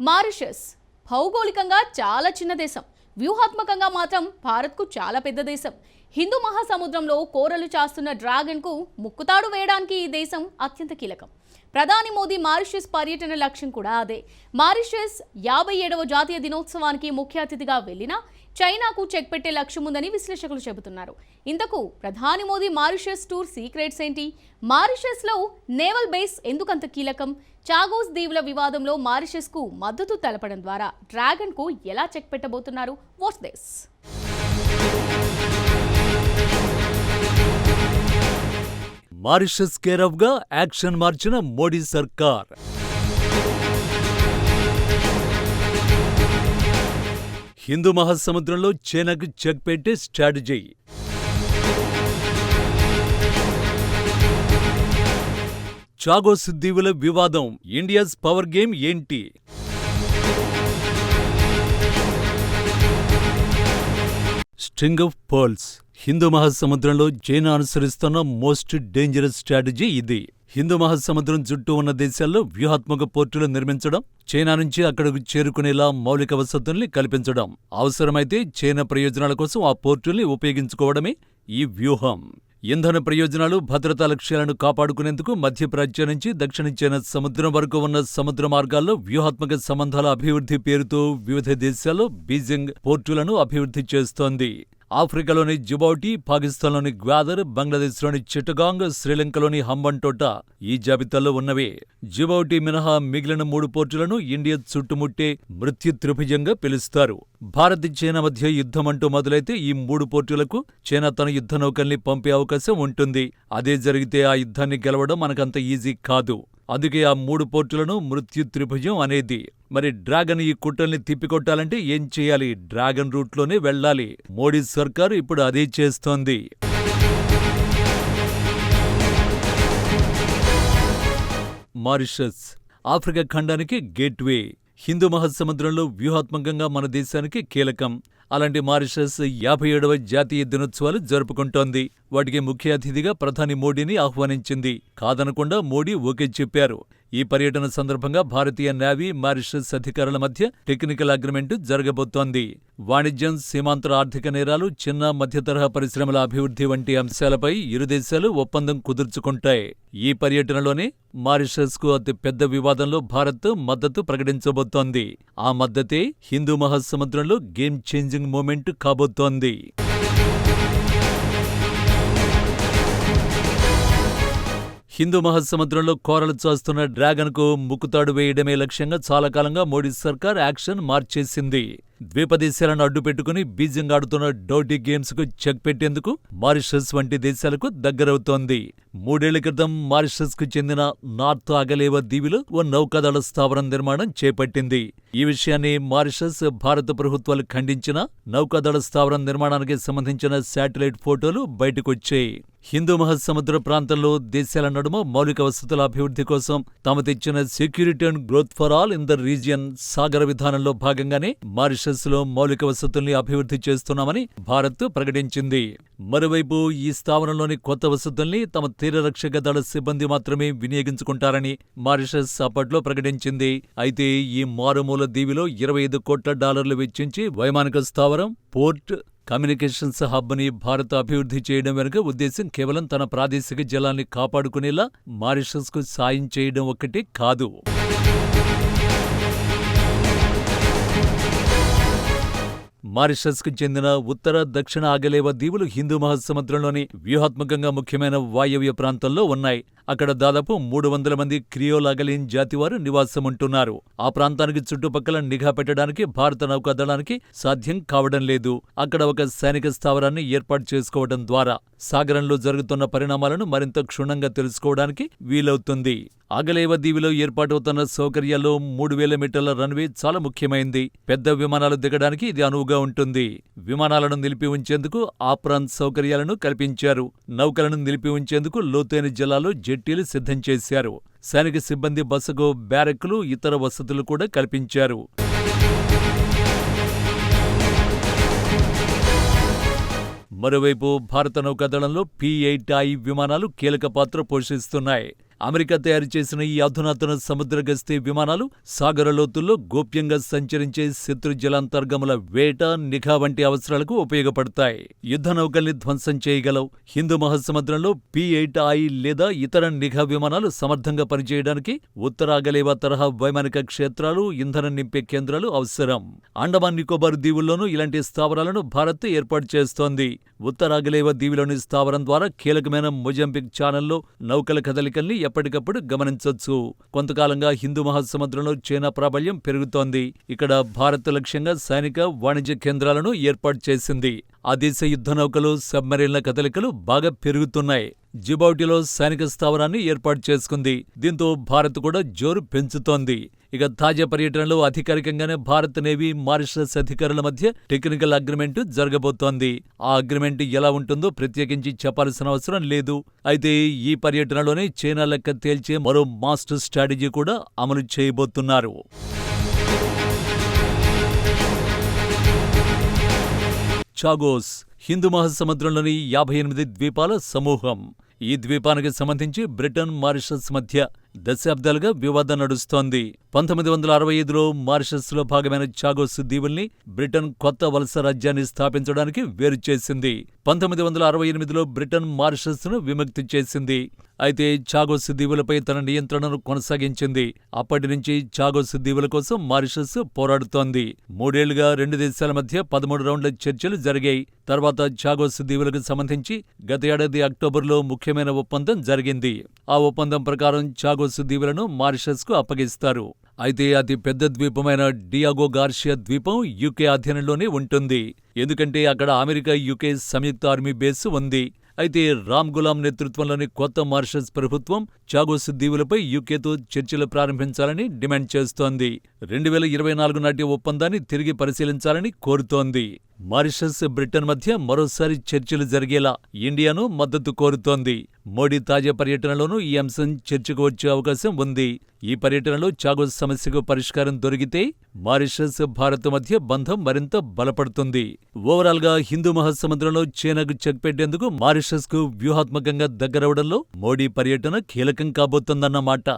Mauritius భౌగోళికంగా చాలా చిన్న దేశం. వ్యూహాత్మకంగా మాత్రం భారత్కు చాలా పెద్ద దేశం. హిందూ మహాసముద్రంలో కోరలు చాస్తున్న డ్రాగన్కు ముక్కుతాడు వేయడానికి ఈ దేశం అత్యంత కీలకం. ప్రధాని మోదీ మారిషస్ పర్యటన లక్ష్యం కూడా అదే. మారిషస్ యాభై ఏడవ జాతీయ దినోత్సవానికి ముఖ్య అతిథిగా వెళ్ళినా చైనాకు చెక్ పెట్టే లక్ష్యం ఉందని విశ్లేషకులు చెబుతున్నారు. ఇంతకు ప్రధాని మోదీ మారిషస్ టూర్ సీక్రెట్స్ ఏంటి? మారిషస్లో నేవల్ బేస్ ఎందుకంత కీలకం? చాగోస్ దీవుల వివాదంలో మారిషస్కు మద్దతు తెలపడం ద్వారా డ్రాగన్కు ఎలా చెక్ పెట్టబోతున్నారు? What's this. మారిషస్ కేరఫ్గా యాక్షన్ మార్చిన మోడీ సర్కార్. హిందూ మహాసముద్రంలో చైనాకు చెక్ పెట్టే స్ట్రాటజీ. చాగోస్ దీవుల వివాదం ఇండియాస్ పవర్ గేమ్ ఏంటి? String of pearls. హిందూ మహాసముద్రంలో చైనా అనుసరిస్తున్న మోస్ట్ డేంజరస్ స్ట్రాటజీ ఇది. హిందూ మహాసముద్రం చుట్టూ ఉన్న దేశాల్లో వ్యూహాత్మక పోర్టులు నిర్మించడం చైనా నుంచి అక్కడకు చేరుకునేలా మౌలిక వసతుల్ని కల్పించడం. అవసరమైతే చైనా ప్రయోజనాల కోసం ఆ పోర్టుల్ని ఉపయోగించుకోవడమే ఈ వ్యూహం. ఇంధన ప్రయోజనాలు భద్రతా లక్ష్యాలను కాపాడుకునేందుకు మధ్యప్రాచ్య నుంచి దక్షిణ చైనా సముద్రం వరకు ఉన్న సముద్ర మార్గాల్లో వ్యూహాత్మక సంబంధాల అభివృద్ధి పేరుతో వివిధ దేశాల్లో బీజింగ్ పోర్టులను అభివృద్ధి చేస్తోంది. ఆఫ్రికాలోని జిబౌటి పాకిస్తాన్లోని గ్వాదర్ బంగ్లాదేశ్లోని చిట్టగాంగ్ శ్రీలంకలోని హంబన్టోట ఈ జాబితాలో ఉన్నవే. జిబౌటి మినహా మిగిలిన మూడు పోర్టులను ఇండియా చుట్టుముట్టే మృత్యు త్రిభుజంగా పిలుస్తారు. భారత్ చైనా మధ్య యుద్ధమంటూ మొదలైతే ఈ మూడు పోర్టులకు చైనా తన యుద్ధ నౌకల్ని పంపే అవకాశం ఉంటుంది. అదే జరిగితే ఆ యుద్ధాన్ని గెలవడం మనకంత ఈజీ కాదు. అందుకే ఆ మూడు పోర్టులను మృత్యు త్రిభుజం అనేది. మరి డ్రాగన్ ఈ కుట్రల్ని తిప్పికొట్టాలంటే ఏం చేయాలి? డ్రాగన్ రూట్లోనే వెళ్ళాలి. మోడీ సర్కారు ఇప్పుడు అదే చేస్తోంది. మారిషస్ ఆఫ్రికా ఖండానికి గేట్వే. హిందూ మహాసముద్రంలో వ్యూహాత్మకంగా మన దేశానికి కీలకం. అలాంటి మారిషస్ యాభై ఏడవ జాతీయ దినోత్సవాలు జరుపుకుంటోంది. వాటికి ముఖ్య అతిథిగా ప్రధాని మోడీని ఆహ్వానించింది. కాదనకుండా మోడీ ఓకే చెప్పారు. ఈ పర్యటన సందర్భంగా భారతీయ నేవీ మారిషస్ అధికారుల మధ్య టెక్నికల్ అగ్రిమెంట్ జరగబోతోంది. వాణిజ్యం సీమాంతర ఆర్థిక నేరాలు చిన్న మధ్యతరహా పరిశ్రమల అభివృద్ధి వంటి అంశాలపై ఇరు దేశాలు ఒప్పందం కుదుర్చుకుంటాయి. ఈ పర్యటనలోనే మారిషస్కు అతి పెద్ద వివాదంలో భారత్ మద్దతు ప్రకటించబోతోంది. ఆ మద్దతే హిందూ మహాసముద్రంలో గేమ్ చేంజింగ్ మూమెంట్ కాబోతోంది. హిందూ మహాసముద్రంలో కోరలు చాస్తున్న డ్రాగన్కు ముక్కుతాడు వేయడమే లక్ష్యంగా చాలా కాలంగా మోడీ సర్కార్ యాక్షన్ మార్చేసింది. ద్వీపదేశాలను అడ్డుపెట్టుకుని బీజింగ్ ఆడుతున్న డౌటీ గేమ్స్కు చెక్ పెట్టేందుకు మారిషస్ వంటి దేశాలకు దగ్గరవుతోంది. మూడేళ్ళ క్రితం మారిషస్కు చెందిన నార్త్ అగలేవ దీవిలో ఓ నౌకాదళ స్థావరం నిర్మాణం చేపట్టింది. ఈ విషయాన్ని మారిషస్ భారత ప్రభుత్వాలు ఖండించిన నౌకాదళ స్థావరం నిర్మాణానికి సంబంధించిన శాటిలైట్ ఫోటోలు బయటకొచ్చాయి. హిందూ మహాసముద్ర ప్రాంతంలో దేశాల నడుమ మౌలిక వసతుల అభివృద్ధి కోసం తాము తెచ్చిన security and growth for all in the region సాగర విధానంలో భాగంగానే మారిషస్లో మౌలిక వసతుల్ని అభివృద్ధి చేస్తున్నామని భారత్ ప్రకటించింది. మరోవైపు ఈ స్థావరంలోని కొత్త వసతుల్ని తమ తీరరక్షక దళ సిబ్బంది మాత్రమే వినియోగించుకుంటారని మారిషస్ అప్పట్లో ప్రకటించింది. అయితే ఈ మారుమూల దీవిలో ఇరవై ఐదు కోట్ల డాలర్లు వెచ్చించి వైమానిక స్థావరం పోర్ట్ కమ్యూనికేషన్స్ హబ్ని భారత్ అభివృద్ధి చేయడం వెనుక ఉద్దేశం కేవలం తన ప్రాదేశిక జలాన్ని కాపాడుకునేలా మారిషస్కు సాయం చేయడం ఒక్కటే కాదు. మారిషస్కు చెందిన ఉత్తర దక్షిణ ఆగలేవ దీవులు హిందూ మహాసముద్రంలోని వ్యూహాత్మకంగా ముఖ్యమైన వాయవ్య ప్రాంతంలో ఉన్నాయి. అక్కడ దాదాపు మూడు వందల మంది క్రియోల్ అగలీన్ జాతివారు నివాసముంటున్నారు. ఆ ప్రాంతానికి చుట్టుపక్కల నిఘా పెట్టడానికి భారత నౌకాదళానికి సాధ్యం కావడం లేదు. అక్కడ ఒక సైనిక స్థావరాన్ని ఏర్పాటు చేసుకోవడం ద్వారా సాగరంలో జరుగుతున్న పరిణామాలను మరింత క్షుణ్ణంగా తెలుసుకోవడానికి వీలవుతుంది. ఆగలేవ దీవిలో ఏర్పాటవుతున్న సౌకర్యాల్లో మూడు వేల మీటర్ల రన్వే చాలా ముఖ్యమైంది. పెద్ద విమానాలు దిగడానికి ఇది అనువుగా ఉంటుంది. విమానాలను నిలిపి ఉంచేందుకు ఆప్రాన్ సౌకర్యాలను కల్పించారు. నౌకలను నిలిపి ఉంచేందుకు లోతైన జలాలు జెట్టీలు సిద్ధం చేశారు. సైనిక సిబ్బంది బసకు బ్యారెక్కులు ఇతర వసతులు కూడా కల్పించారు. మరోవైపు భారత నౌకాదళంలో పి ఎయిట్ ఐ విమానాలు కీలక పాత్ర పోషిస్తున్నాయి. అమెరికా తయారు చేసిన ఈ అధునాతన సముద్ర గస్తీ విమానాలు సాగర లోతుల్లో గోప్యంగా సంచరించే శత్రు జలాంతర్గముల వేట నిఘా వంటి అవసరాలకు ఉపయోగపడతాయి. యుద్ధ నౌకల్ని ధ్వంసం చేయగలవు. హిందూ మహాసముద్రంలో పి ఎయిట్ ఐ లేదా ఇతర నిఘా విమానాలు సమర్థంగా పనిచేయడానికి ఉత్తరాగలేవా తరహా వైమానిక క్షేత్రాలు ఇంధనం నింపే కేంద్రాలు అవసరం. అండమాన్ నికోబార్ దీవుల్లోనూ ఇలాంటి స్థావరాలను భారత్ ఏర్పాటు చేస్తోంది. ఉత్తరాగలేవా దీవిలోని స్థావరం ద్వారా కీలకమైన మొజంబిక్ ఛానల్లో నౌకల కదలికల్ని ఎప్పటికప్పుడు గమనించొచ్చు. కొంతకాలంగా హిందూ మహాసముద్రంలో చైనా ప్రాబల్యం పెరుగుతోంది. ఇక్కడ భారత్ లక్ష్యంగా సైనిక వాణిజ్య కేంద్రాలను ఏర్పాటు చేసింది. ఆ దేశ యుద్ధ నౌకలు సబ్మెరీన్ల కదలికలు బాగా పెరుగుతున్నాయి. జిబౌటిలో సైనిక స్థావరాన్ని ఏర్పాటు చేసుకుంది. దీంతో భారత్ కూడా జోరు పెంచుతోంది. ఇక తాజా పర్యటనలో అధికారికంగానే భారత్ నేవీ మారిషస్ అధికారుల మధ్య టెక్నికల్ అగ్రిమెంట్ జరగబోతోంది. ఆ అగ్రిమెంట్ ఎలా ఉంటుందో ప్రత్యేకించి చెప్పాల్సిన అవసరం లేదు. అయితే ఈ పర్యటనలోనే చైనా లెక్క తేల్చే మరో మాస్టర్ స్ట్రాటజీ కూడా అమలు చేయబోతున్నారు. చాగోస్ హిందూ మహాసముద్రంలోని యాభై ఎనిమిది ద్వీపాల సమూహం. ఈ ద్వీపానికి సంబంధించి బ్రిటన్ మారిషస్ మధ్య దశాబ్దాలుగా వివాదం నడుస్తోంది. పంతొమ్మిది వందల అరవై ఐదులో మారిషస్లో భాగమైన చాగోస్ దీవుల్ని బ్రిటన్ కొత్త వలస రాజ్యాన్ని స్థాపించడానికి వేరు చేసింది. పంతొమ్మిది వందల అరవై ఎనిమిదిలో బ్రిటన్ మారిషస్ను విముక్తి చేసింది. అయితే చాగోస్ దీవులపై తన నియంత్రణను కొనసాగించింది. అప్పటి నుంచి చాగోస్ దీవుల కోసం మారిషస్ పోరాడుతోంది. మూడేళ్ళుగా రెండు దేశాల మధ్య పదమూడు రౌండ్ల చర్చలు జరిగాయి. తర్వాత చాగోస్ దీవులకు సంబంధించి గత ఏడాది అక్టోబర్లో ముఖ్యమైన ఒప్పందం జరిగింది. ఆ ఒప్పందం ప్రకారం చాగోస్ దీవులను మారిషస్కు అప్పగిస్తారు. అయితే అతి పెద్ద ద్వీపమైన డియాగో గార్షియా ద్వీపం యూకే అధీనంలోనే ఉంటుంది. ఎందుకంటే అక్కడ అమెరికా యూకే సంయుక్త ఆర్మీ బేస్ ఉంది. అయితే రామ్ గులాం నేతృత్వంలోని కొత్త మారిషస్ ప్రభుత్వం చాగోస్ దీవులపై యూకేతో చర్చలు ప్రారంభించాలని డిమాండ్ చేస్తోంది. రెండు వేల ఇరవై నాలుగు నాటి ఒప్పందాన్ని తిరిగి పరిశీలించాలని కోరుతోంది. మారిషస్ బ్రిటన్ మధ్య మరోసారి చర్చలు జరిగేలా ఇండియాను మద్దతు కోరుతోంది. మోడీ తాజా పర్యటనలోనూ ఈ అంశం చర్చకు వచ్చే అవకాశం ఉంది. ఈ పర్యటనలో చాగోస్ సమస్యకు పరిష్కారం దొరికితే మారిషస్ భారత్ మధ్య బంధం మరింత బలపడుతుంది. ఓవరాల్గా హిందూ మహాసముద్రంలో చైనాకు చెక్ పెట్టేందుకు మారిషస్కు వ్యూహాత్మకంగా దగ్గరవడంలో మోడీ పర్యటన కీలకం. కాబోతోందన్నమాట